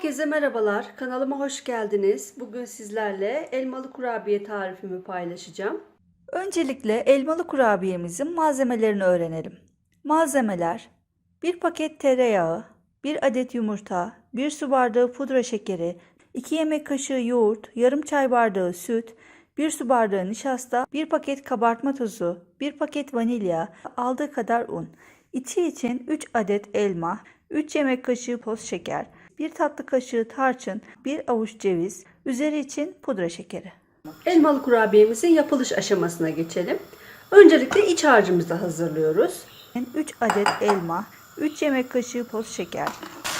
Herkese merhabalar. Kanalıma hoş geldiniz. Bugün sizlerle elmalı kurabiye tarifimi paylaşacağım. Öncelikle elmalı kurabiyemizin malzemelerini öğrenelim. Malzemeler 1 paket tereyağı, 1 adet yumurta, 1 su bardağı pudra şekeri, 2 yemek kaşığı yoğurt, yarım çay bardağı süt, 1 su bardağı nişasta, 1 paket kabartma tozu, 1 paket vanilya, aldığı kadar un. İçi için 3 adet elma, 3 yemek kaşığı toz şeker, 1 tatlı kaşığı tarçın, 1 avuç ceviz, üzeri için pudra şekeri. Elmalı kurabiyemizin yapılış aşamasına geçelim. Öncelikle iç harcımızı hazırlıyoruz. 3 adet elma, 3 yemek kaşığı toz şeker,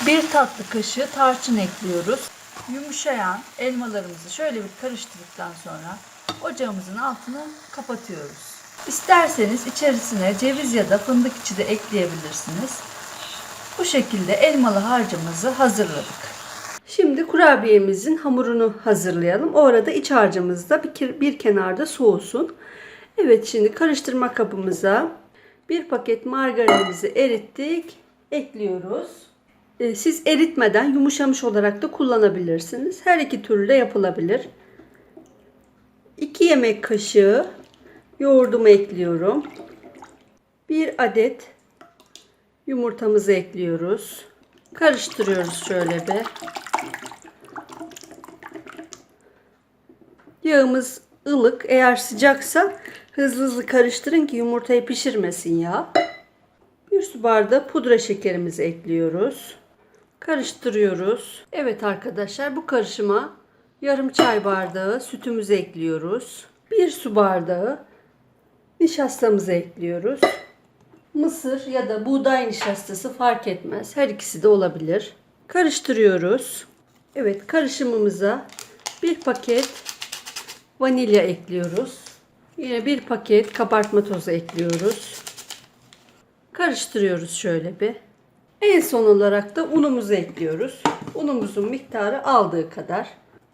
1 tatlı kaşığı tarçın ekliyoruz. Yumuşayan elmalarımızı şöyle bir karıştırdıktan sonra ocağımızın altını kapatıyoruz. İsterseniz içerisine ceviz ya da fındık içi de ekleyebilirsiniz. Bu şekilde elmalı harcımızı hazırladık. Şimdi kurabiyemizin hamurunu hazırlayalım. O arada iç harcımız da bir, kenarda soğusun. Evet şimdi karıştırma kabımıza bir paket margarinimizi erittik. Ekliyoruz. Ee, Siz eritmeden yumuşamış olarak da kullanabilirsiniz. Her iki türlü de yapılabilir. 2 yemek kaşığı yoğurdumu ekliyorum. 1 adet yumurtamızı ekliyoruz. Karıştırıyoruz şöyle bir. Yağımız ılık. Eğer sıcaksa hızlı hızlı karıştırın ki yumurtayı pişirmesin yağ. Bir su bardağı pudra şekerimizi ekliyoruz. Karıştırıyoruz. Evet arkadaşlar bu karışıma yarım çay bardağı sütümüzü ekliyoruz. Bir su bardağı nişastamızı ekliyoruz. Mısır ya da buğday nişastası fark etmez. Her ikisi de olabilir. Karıştırıyoruz. Evet karışımımıza bir paket vanilya ekliyoruz. Yine bir paket kabartma tozu ekliyoruz. Karıştırıyoruz şöyle bir. En son olarak da unumuzu ekliyoruz. Unumuzun miktarı aldığı kadar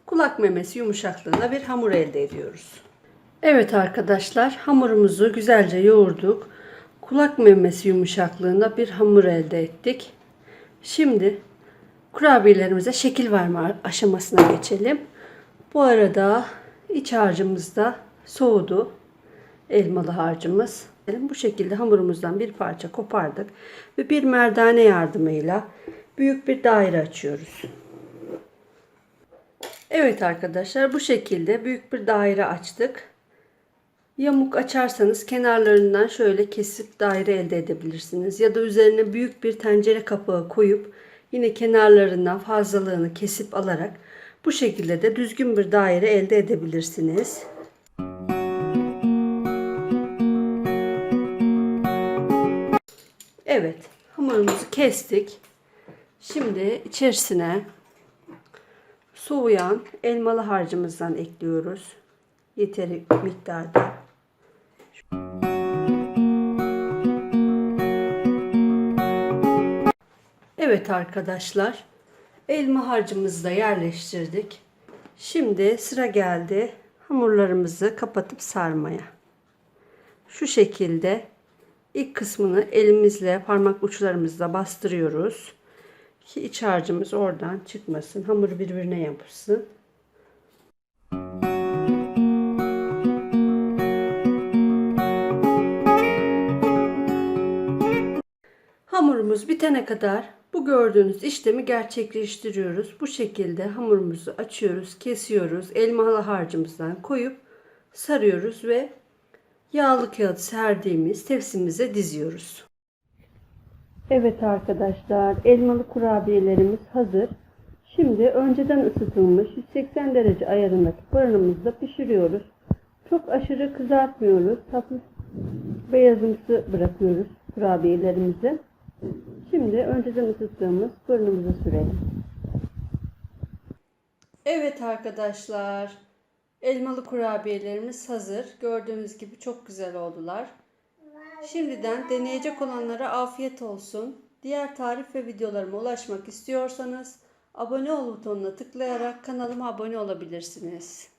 kulak memesi yumuşaklığında bir hamur elde ediyoruz. Evet arkadaşlar hamurumuzu güzelce yoğurduk. Kulak memesi yumuşaklığında bir hamur elde ettik. Şimdi kurabiyelerimize şekil verme aşamasına geçelim. Bu arada iç harcımız da soğudu. Elmalı harcımız. Bu şekilde hamurumuzdan bir parça kopardık ve bir merdane yardımıyla büyük bir daire açıyoruz. Evet arkadaşlar bu şekilde büyük bir daire açtık. Yamuk açarsanız kenarlarından şöyle kesip daire elde edebilirsiniz. Ya da üzerine büyük bir tencere kapağı koyup yine kenarlarından fazlalığını kesip alarak bu şekilde de düzgün bir daire elde edebilirsiniz. Evet hamurumuzu kestik. Şimdi içerisine soğuyan elmalı harcımızdan ekliyoruz. Yeteri miktarda. Evet arkadaşlar. Elma harcımızı da yerleştirdik. Şimdi sıra geldi hamurlarımızı kapatıp sarmaya. Şu şekilde ilk kısmını elimizle parmak uçlarımızla bastırıyoruz. Ki iç harcımız oradan çıkmasın. Hamur birbirine yapışsın. Hamurumuz bitene kadar bu gördüğünüz işlemi gerçekleştiriyoruz. Bu şekilde hamurumuzu açıyoruz, kesiyoruz. Elmalı harcımızdan koyup sarıyoruz ve yağlı kağıt serdiğimiz tepsimize diziyoruz. Evet arkadaşlar, elmalı kurabiyelerimiz hazır. Şimdi önceden ısıtılmış 180 derece ayarındaki fırınımızda pişiriyoruz. Çok aşırı kızartmıyoruz. Hafif beyazımsı bırakıyoruz kurabiyelerimizi. Şimdi önceden ısıttığımız fırınımıza sürelim. Evet arkadaşlar. Elmalı kurabiyelerimiz hazır. Gördüğünüz gibi çok güzel oldular. Şimdiden deneyecek olanlara afiyet olsun. Diğer tarif ve videolarıma ulaşmak istiyorsanız abone ol butonuna tıklayarak kanalıma abone olabilirsiniz.